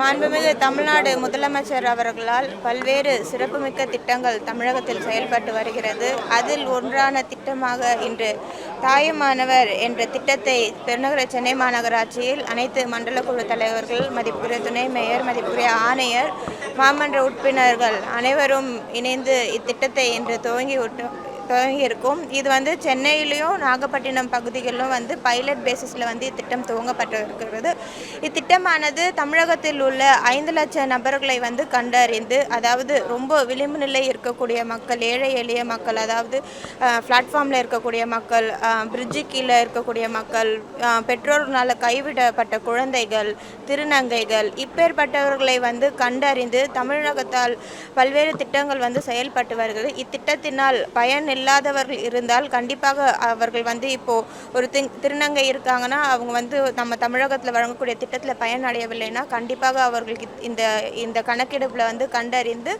மாண்புமிகு தமிழ்நாடு முதலமைச்சர் அவர்களால் பல்வேறு சிறப்புமிக்க திட்டங்கள் தமிழகத்தில் செயல்பட்டு வருகிறது. அதில் ஒன்றான திட்டமாக இன்று தாயுமானவர் என்ற திட்டத்தை பெருநகர சென்னை மாநகராட்சியில் அனைத்து மண்டல குழு தலைவர்கள் மதிப்புக்குரிய துணை மேயர் மதிப்புக்குரிய ஆணையர் மாமன்ற உறுப்பினர்கள் அனைவரும் இணைந்து இத்திட்டத்தை இன்று துவங்கி விட்டு இருக்கும். இது வந்து சென்னையிலையும் நாகப்பட்டினம் பகுதிகளிலும் வந்து பைலட் பேசிஸில் வந்து இத்திட்டம் துவங்கப்பட்டு இருக்கிறது இத்திட்டமானது தமிழகத்தில் உள்ள ஐந்து லட்சம் நபர்களை வந்து கண்டறிந்து அதாவது ரொம்ப விளிம்பு நிலை இருக்கக்கூடிய மக்கள் ஏழை எளிய மக்கள் அதாவது பிளாட்ஃபார்மில் இருக்கக்கூடிய மக்கள் பிரிட்ஜு கீழே இருக்கக்கூடிய மக்கள் பெற்றோர்களால் கைவிடப்பட்ட குழந்தைகள் திருநங்கைகள் இப்பேற்பட்டவர்களை வந்து கண்டறிந்து தமிழகத்தால் பல்வேறு திட்டங்கள் வந்து செயல்பட்டு வருகிறது. இத்திட்டத்தினால் பயன் இல்லாதவர்கள் இருந்தால் கண்டிப்பாக அவர்கள் வந்து இப்போது ஒரு திங் திருநங்கை இருக்காங்கன்னா அவங்க வந்து நம்ம தமிழகத்தில் வழங்கக்கூடிய திட்டத்தில் பயனடையவில்லைன்னா கண்டிப்பாக அவர்களுக்கு இந்த இந்த கணக்கெடுப்பில் வந்து கண்டறிந்து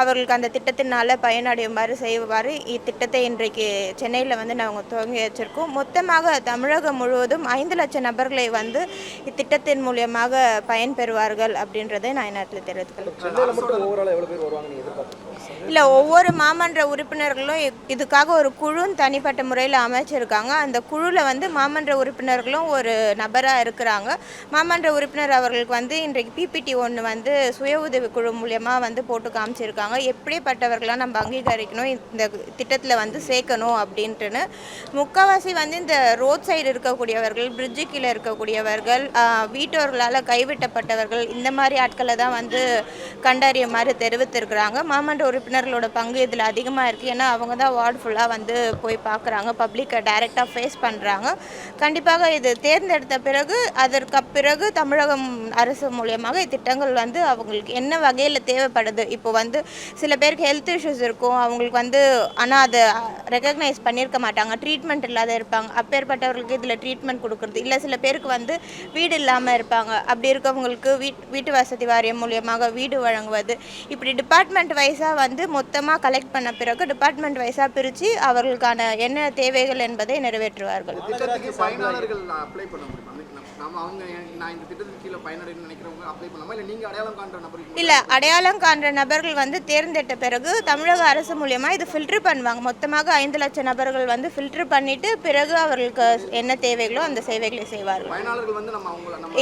அவர்களுக்கு அந்த திட்டத்தினால் பயனடையுமாறு செய்வாறு. இத்திட்டத்தை இன்றைக்கு சென்னையில் வந்து நாங்கள் துவங்கி வச்சுருக்கோம். மொத்தமாக தமிழகம் முழுவதும் ஐந்து லட்சம் நபர்களை வந்து இத்திட்டத்தின் மூலியமாக பயன்பெறுவார்கள் அப்படின்றதை நான் இந்நேரத்தில் தெரிவித்துக்கிறேன் இல்லை ஒவ்வொரு மாமன்ற உறுப்பினர்களும் இதுக்காக ஒரு குழுன்னு தனிப்பட்ட முறையில் அமைச்சிருக்காங்க. அந்த குழுவில் வந்து மாமன்ற உறுப்பினர்களும் ஒரு நபராக இருக்கிறாங்க. மாமன்ற உறுப்பினர் அவர்களுக்கு வந்து இன்றைக்கு பிபிடி ஒன்று வந்து சுய உதவி குழு மூலியமாக வந்து போட்டு காமிச்சிருக்காங்க. எப்படிப்பட்டவர்களாக நம்ம அங்கீகரிக்கணும் இந்த திட்டத்தில் வந்து சேர்க்கணும் அப்படின்ட்டுன்னு. முக்கால்வாசி வந்து இந்த ரோட் சைடு இருக்கக்கூடியவர்கள் பிரிட்ஜு கீழே இருக்கக்கூடியவர்கள் வீட்டோர்களால் கைவிட்டப்பட்டவர்கள் இந்த மாதிரி ஆட்களை தான் வந்து கண்டறியுமாறு தெரிவித்திருக்கிறாங்க. மாமன்ற உறுப்பினர் உறுப்பினர்களோட பங்கு இதில் அதிகமாக இருக்குது ஏன்னா அவங்க தான் வார்டு ஃபுல்லாக வந்து போய் பார்க்குறாங்க பப்ளிக்கை டைரெக்டாக ஃபேஸ் பண்ணுறாங்க கண்டிப்பாக இது தேர்ந்தெடுத்த பிறகு அதற்கு பிறகு தமிழகம் அரசு மூலியமாக இத்திட்டங்கள் வந்து அவங்களுக்கு என்ன வகையில் தேவைப்படுது? இப்போ வந்து சில பேருக்கு ஹெல்த் இஷ்யூஸ் இருக்கும். அவங்களுக்கு வந்து ஆனால் அதை ரெக்கக்னைஸ் பண்ணியிருக்க மாட்டாங்க. ட்ரீட்மெண்ட் இல்லாத இருப்பாங்க. அப்பேற்பட்டவர்களுக்கு இதில் ட்ரீட்மெண்ட் கொடுக்குறது. இல்லை சில பேருக்கு வந்து வீடு இல்லாமல் இருப்பாங்க. அப்படி இருக்கவங்களுக்கு வீட் வீட்டு வசதி வாரியம் மூலியமாக வீடு வழங்குவது. இப்படி டிபார்ட்மெண்ட் வைஸாக வந்து மொத்தமாக கலெக்ட் பண்ண பிறகு டிபார்ட்மெண்ட் வைஸாக பிரித்து அவர்களுக்கான என்ன தேவைகள் என்பதை நிறைவேற்றுவார்கள். இல்லை அடையாளம் காண்ற நபர்கள் வந்து தேர்ந்தெடுத்த பிறகு தமிழக அரசு மூலியமா இது ஃபில்டர் பண்ணுவாங்க. மொத்தமாக ஐந்து லட்சம் நபர்கள் வந்து ஃபில்டர் பண்ணிட்டு பிறகு அவர்களுக்கு என்ன தேவைகளோ அந்த சேவைகளை செய்வார்கள்.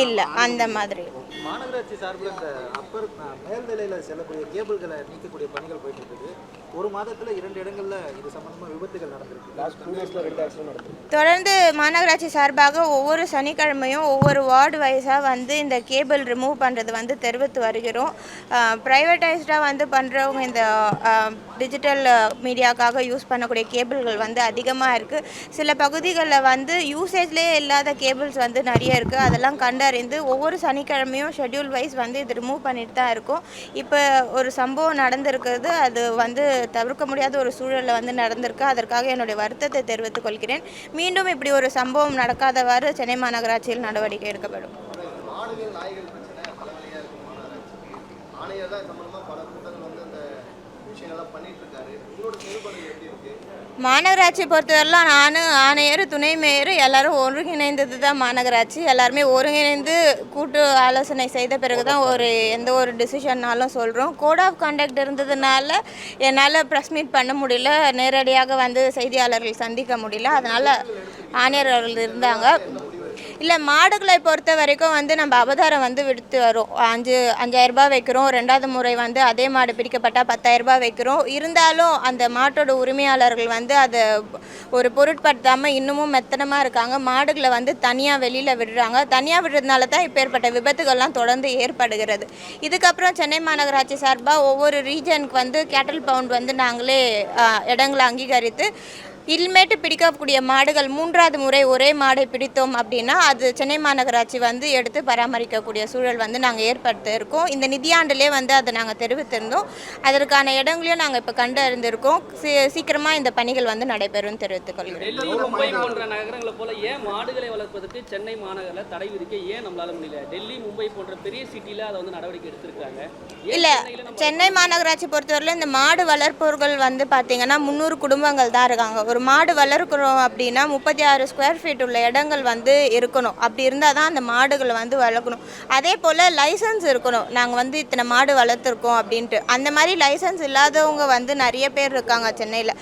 இல்லை அந்த மாதிரி. மாநகராட்சி சார்பில் இந்த அப்பர் மேல்நிலையில் செல்லக்கூடிய கேபிள்களை நீக்கக்கூடிய பணிகள் போயிட்டு இருக்குது ஒரு மாதத்தில் இரண்டு இடங்கள்ல இது சம்பந்தமா விபத்துகள் நடந்திருக்கு. தொடர்ந்து மாநகராட்சி சார்பாக ஒவ்வொரு சனிக்கிழமையும் ஒவ்வொரு வார்டு வைஸாக வந்து இந்த கேபிள் ரிமூவ் பண்ணுறது வந்து தெரிவித்து வருகிறோம். ப்ரைவேட்டைஸ்டாக வந்து பண்ணுறவங்க இந்த டிஜிட்டல் மீடியாக்காக யூஸ் பண்ணக்கூடிய கேபிள்கள் வந்து அதிகமாக இருக்குது சில பகுதிகளில் வந்து யூசேஜ்லேயே இல்லாத கேபிள்ஸ் வந்து நிறைய இருக்குது அதெல்லாம் கண்டறிந்து ஒவ்வொரு சனிக்கிழமையும் ஷெட்யூல் வைஸ் வந்து இது ரிமூவ் பண்ணிட்டு தான் இருக்கும். இப்போ ஒரு சம்பவம் நடந்திருக்கிறது அது வந்து தவிர்க்க முடியாத ஒரு சூழலில் வந்து நடந்திருக்கு. அதற்காக என்னுடைய வருத்தத்தை தெரிவித்துக் கொள்கிறேன். மீண்டும் இப்படி ஒரு சம்பவம் நடக்காதவாறு சென்னை மாநகராட்சியில் நடவடிக்கை எடுக்கப்படும். ஆணையர் தான் சம்பந்தமாக பல கூட்டங்கள் வந்து அந்த மாநகராட்சி பொறுத்தவரைலாம் நான் ஆணையர் துணை மேயர் எல்லாரும் ஒருங்கிணைந்தது தான் மாநகராட்சி. எல்லாருமே ஒருங்கிணைந்து கூட்டு ஆலோசனை செய்த பிறகு தான் ஒரு எந்த ஒரு டிசிஷன்னாலும் சொல்கிறோம் கோட் ஆஃப் கண்டக்ட் இருந்ததுனால என்னால் ப்ரெஸ் மீட் பண்ண முடியல. நேரடியாக வந்து செய்தியாளர்கள் சந்திக்க முடியல. அதனால் ஆணையர் அவர்கள் இருந்தாங்க. இல்லை மாடுகளை பொறுத்த வரைக்கும் வந்து நம்ம அபதாரம் வந்து விடுத்து வரும். அஞ்சு அஞ்சாயிரம் ரூபாய் வைக்கிறோம். ரெண்டாவது முறை வந்து அதே மாடு பிடிக்கப்பட்டால் பத்தாயிரம் ரூபாய் வைக்கிறோம். இருந்தாலும் அந்த மாட்டோட உரிமையாளர்கள் வந்து அதை ஒரு பொருட்படுத்தாமல் இன்னமும் மெத்தனமாக இருக்காங்க. மாடுகளை வந்து தனியாக வெளியில் விடுறாங்க. தனியாக விடுறதுனால தான் இப்போ ஏற்பட்ட விபத்துகள்லாம் தொடர்ந்து ஏற்படுகிறது. இதுக்கப்புறம் சென்னை மாநகராட்சி சார்பாக ஒவ்வொரு ரீஜனுக்கு வந்து கேட்டல் பவுண்ட் வந்து நாங்களே இடங்களை அங்கீகரித்து இனிமேட்டு பிடிக்கக்கூடிய மாடுகள் மூன்றாவது முறை ஒரே மாடை பிடித்தோம் அப்படின்னா அது சென்னை மாநகராட்சி வந்து எடுத்து பராமரிக்கக்கூடிய சூழல் வந்து நாங்கள் ஏற்படுத்த இருக்கோம். இந்த நிதியாண்டிலே வந்து அதை நாங்கள் தெரிவித்திருந்தோம். அதற்கான இடங்களையும் நாங்கள் இப்போ கண்டறிந்திருக்கோம். சீ- சீக்கிரமா இந்த பணிகள் வந்து நடைபெறும் தெரிவித்துக் நகரங்களை போல ஏன் மாடுகளை வளர்ப்பதற்கு சென்னை மாநகரில் தடை விதிக்க ஏன் நம்மளால முடியல? டெல்லி மும்பை போன்ற பெரிய சிட்டில அதை வந்து நடவடிக்கை எடுத்திருக்காங்க. ஏன் இல்லை சென்னை மாநகராட்சி பொறுத்தவரையிலும் இந்த மாடு வளர்ப்பவர்கள் வந்து பார்த்தீங்கன்னா முந்நூறு குடும்பங்கள் தான் இருக்காங்க. ஒரு மாடு வளர்க்குறோம் அப்படின்னா முப்பத்தி ஆறு ஸ்கொயர் ஃபீட் உள்ள இடங்கள் வந்து இருக்கணும். அப்படி இருந்தால் தான் அந்த மாடுகளை வந்து வளர்க்கணும். அதே போல் லைசன்ஸ் இருக்கணும். நாங்கள் வந்து இத்தனை மாடு வளர்த்துருக்கோம் அப்படின்ட்டு. அந்த மாதிரி லைசன்ஸ் இல்லாதவங்க வந்து நிறைய பேர் இருக்காங்க சென்னையில்.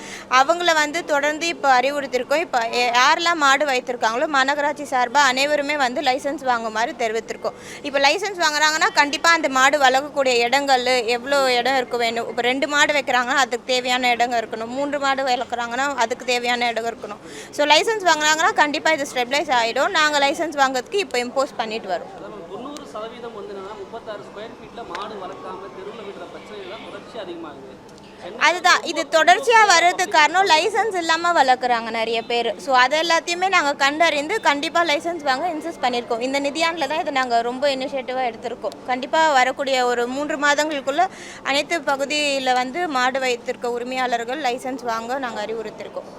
அவங்கள வந்து தொடர்ந்து இப்போ அறிவுறுத்திருக்கோம் இப்போ யாரெல்லாம் மாடு வைத்திருக்காங்களோ மாநகராட்சி சார்பாக அனைவருமே வந்து லைசன்ஸ் வாங்குமாறு தெரிவித்திருக்கோம். இப்போ லைசன்ஸ் வாங்குறாங்கன்னா கண்டிப்பாக அந்த மாடு வளர்க்கக்கூடிய இடங்கள் எவ்வளோ இடம் இருக்க வேணும் இப்போ ரெண்டு மாடு வைக்கிறாங்கன்னா அதுக்கு தேவையான இடங்கள் இருக்கணும். மூன்று மாடு வளர்க்குறாங்கன்னா அதுக்கு தேவையான இடம் இருக்கணும். ஸோ லைசன்ஸ் வாங்குறாங்கன்னா கண்டிப்பாக இது ஸ்டெபிலைஸ் ஆகிடும் நாங்கள் லைசன்ஸ் வாங்குறதுக்கு இப்போ இம்போஸ் பண்ணிட்டு வரோம். முப்பத்தாறு ஸ்கொயர் ஃபீட்டில் மாடு வளர்க்காம தெருவில் விடுற பிரச்சனைகள் தான் தொடர்ச்சி அதிகமாகுது அதுதான். இது தொடர்ச்சியாக வர்றதுக்கு காரணம் லைசன்ஸ் இல்லாமல் வளர்க்குறாங்க நிறைய பேர். ஸோ அது எல்லாத்தையுமே நாங்கள் கண்டறிந்து கண்டிப்பாக லைசன்ஸ் வாங்க இன்சிஸ்ட் பண்ணியிருக்கோம். இந்த நிதியாண்டில் தான் இதை நாங்கள் ரொம்ப இனிஷியேட்டிவாக எடுத்திருக்கோம். கண்டிப்பாக வரக்கூடிய ஒரு மூன்று மாதங்களுக்குள்ள அனைத்து பகுதியில் வந்து மாடு வைத்திருக்க உரிமையாளர்கள் லைசன்ஸ் வாங்க நாங்கள் அறிவுறுத்திருக்கோம்